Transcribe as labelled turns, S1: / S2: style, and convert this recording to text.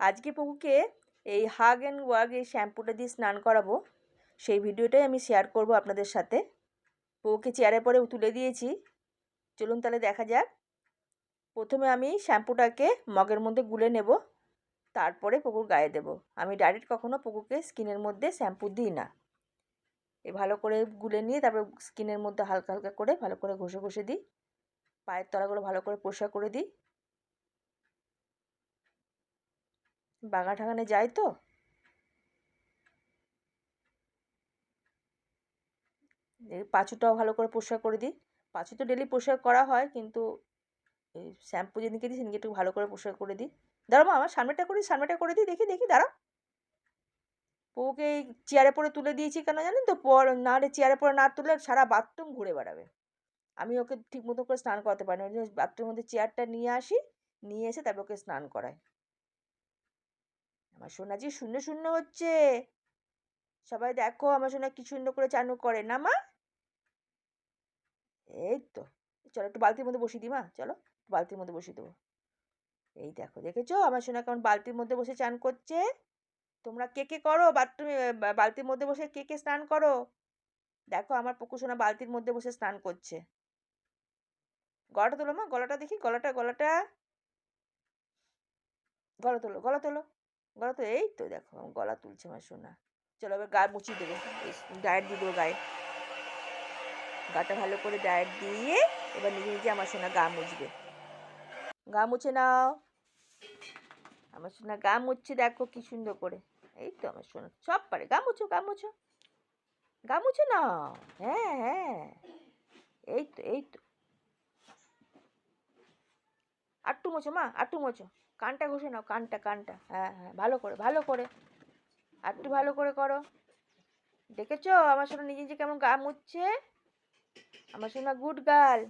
S1: আজকে পপুকে এই হাগ অ্যান্ড ওয়াগ এই শ্যাম্পুটা দিয়ে স্নান করাবো। সেই ভিডিওটাই আমি শেয়ার করব আপনাদের সাথে। পপুকে চেয়ারে পরে তুলে দিয়েছি। চলুন তাহলে দেখা যাক। প্রথমে আমি শ্যাম্পুটাকে মগের মধ্যে গুলে নেব। তারপরে পুকুর গায়ে দেব। আমি ডাইরেক্ট কখনো পুকুরকে স্কিনের মধ্যে শ্যাম্পু দিই না। এ ভালো করে গুলে নিয়ে তারপর স্কিনের মধ্যে হালকা হালকা করে ভালো করে ঘষে ঘষে দিই। পায়ের তলাগুলো ভালো করে পরিষ্কার করে দিই। বাগান ঠাগানে যাই তো? পাঁচুটাও ভালো করে পরিষ্কার করে দিই। পাঁচু তো ডেলি পরিষ্কার করা হয়, কিন্তু এই শ্যাম্পু যেদিনকে দিই সেদিনকে একটু ভালো করে পরিষ্কার করে দিই। দাঁড়াও মা, আমার সামনেটা করি সামনেটা করে দিই, দেখি দেখি, দাঁড়াও। বউকে এই চেয়ারে পরে তুলে দিয়েছি কেন জানেন তো? পর না হলে চেয়ারে পরে না তুলে সারা বাথরুম ঘুরে বেড়াবে। আমি ওকে ঠিক মতো করে স্নান করাতে পারি না ওই জন্য বাথরুমের মধ্যে চেয়ারটা নিয়ে আসি, নিয়ে এসে তারপর ওকে স্নান করাই। আমার সোনাজি শূন্য শূন্য হচ্ছে। সবাই দেখো আমার সোনা কি সুন্দর করে চানু করে, না মা? এই তো, চলো একটু বালতির মধ্যে বসিয়ে দিই মা, চলো বালতির মধ্যে বসিয়ে দেবো। এই দেখো, দেখেছ? আমার সোনা কেমন বালতির মধ্যে বসে চান করছে। তোমরা কে কে করো? বাথরুমে বালতির মধ্যে বসে কে কে স্নান করো? দেখো আমার পুকুর সোনা বালতির মধ্যে বসে স্নান করছে। গলাটা তোলো মা, গলাটা দেখি, গলাটা গলাটা। গলা তোলো গলা তোলো। গলা তো এই তো দেখো গলা তুলছে আমার সোনা। চলো এবার গা মুছিয়ে দেবো। ডায়েট দিয়ে দেবো গায়ে। গাটা ভালো করে ডায়েট দিয়ে এবার নিজে নিজে আমার সোনা গা মুছবে। গা মুছে নাও। আমার সোনা গা মুছছে দেখো কি সুন্দর করে। এই তো আমার সোনা, সব পারে। গা মুছো গা মুছো। গা মুছে নাও। হ্যাঁ হ্যাঁ। এই তো এই তো। আটটু মোছো, মা, আটটু মোছো। কানটা ঘষে নাও, কানটা কানটা। হ্যাঁ হ্যাঁ ভালো করে ভালো করে। আর একটু ভালো করে করো। দেখেছ? আমার সোনা নিজে নিজে কেমন গা মুছছে? আমার সোনা গুড গার্ল।